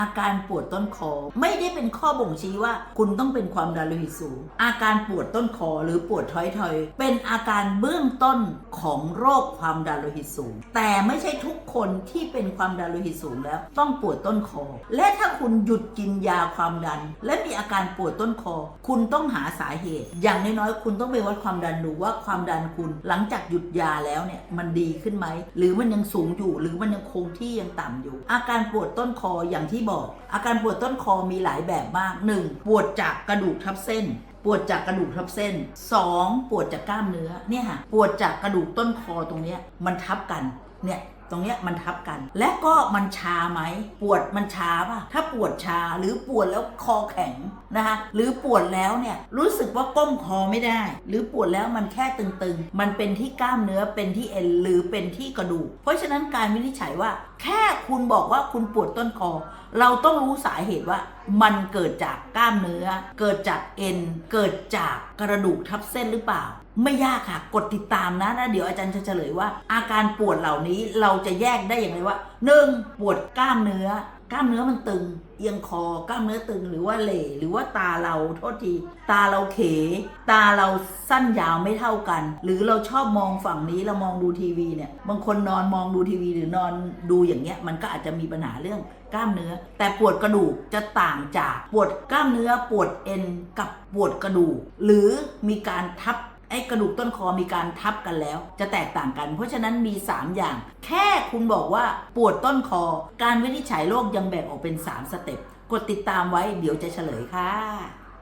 อาการปวดต้นคอ ไม่ได้เป็นข้อบ่งชี้ว่า คุณต้องเป็นความดันโลหิตสูง อาการปวดต้นคอหรือปวดท้อยทอยๆเป็นอาการเบื้องต้นของโรคความดันโลหิตสูง แต่ไม่ใช่ทุกคนที่เป็นความดันโลหิตสูงแล้ว ต้องปวดต้นคอ และถ้าคุณหยุดกินยาความดัน และมีอาการปวดต้นคอ คุณต้องหาสาเหตุ อย่างน้อยๆคุณต้องไปวัดความดันดูว่าความดันคุณหลังจากหยุดยาแล้วเนี่ยมันดีขึ้นไหมหรือมันยังสูงอยู่หรือมันยังคงที่ยังต่ำอยู่ อาการปวดต้นคออย่างที่บอกอาการปวดต้นคอมีหลายแบบมาก 1. ปวดจากกระดูกทับเส้น ปวดจากกระดูกทับเส้น 2. ปวดจากกล้ามเนื้อเนี่ยค่ะปวดจากกระดูกต้นคอตรงเนี้ยมันทับกัน เนี่ยตรงเนี้ยมันทับกัน และก็มันชาไหม ปวดมันชาป่ะ ถ้าปวดชาหรือปวดแล้วคอแข็งนะคะหรือปวดแล้วเนี่ยรู้สึกว่าก้มคอไม่ได้ หรือปวดแล้วมันแค่ตึงๆ มันเป็นที่กล้ามเนื้อเป็นที่เอ็นหรือเป็นที่กระดูก เพราะฉะนั้นการวินิจฉัยว่า แค่คุณบอกว่าคุณปวดต้นคอ เราต้องรู้สาเหตุว่า มันเกิดจากกล้ามเนื้อ เกิดจากเอ็นเกิดจากกระดูกทับเส้นหรือเปล่าไม่ยากค่ะ กดติดตามนะแล้วเดี๋ยวอาจารย์จะเฉลยว่า อาการปวดเหล่านี้เราจะแยกได้อย่างไรว่า 1. ปวดกล้ามเนื้อกล้ามเนื้อมันตึง เอียงคอกล้ามเนื้อตึงหรือว่าเหล่หรือว่าตาเราโทษที ตาเราเข ตาเราสั้นยาวไม่เท่ากัน หรือเราชอบมองฝั่งนี้เรามองดูทีวีเนี่ยบางคนนอนมองดูทีวีหรือนอนดูอย่างเงี้ยมันก็อาจจะมีปัญหาเรื่องกล้ามเนื้อ แต่ปวดกระดูกจะต่างจากปวดกล้ามเนื้อปวดเอ็นกับปวดกระดูก หรือมีการทับ ไอ้กระดูกต้นคอมีการทับกันแล้ว จะแตกต่างกัน เพราะฉะนั้นมี 3 อย่าง แค่คุณบอกว่าปวดต้นคอ การวินิจฉัยโรคยังแบ่งออกเป็น 3 สเต็ป กดติดตามไว้เดี๋ยวจะเฉลยค่ะ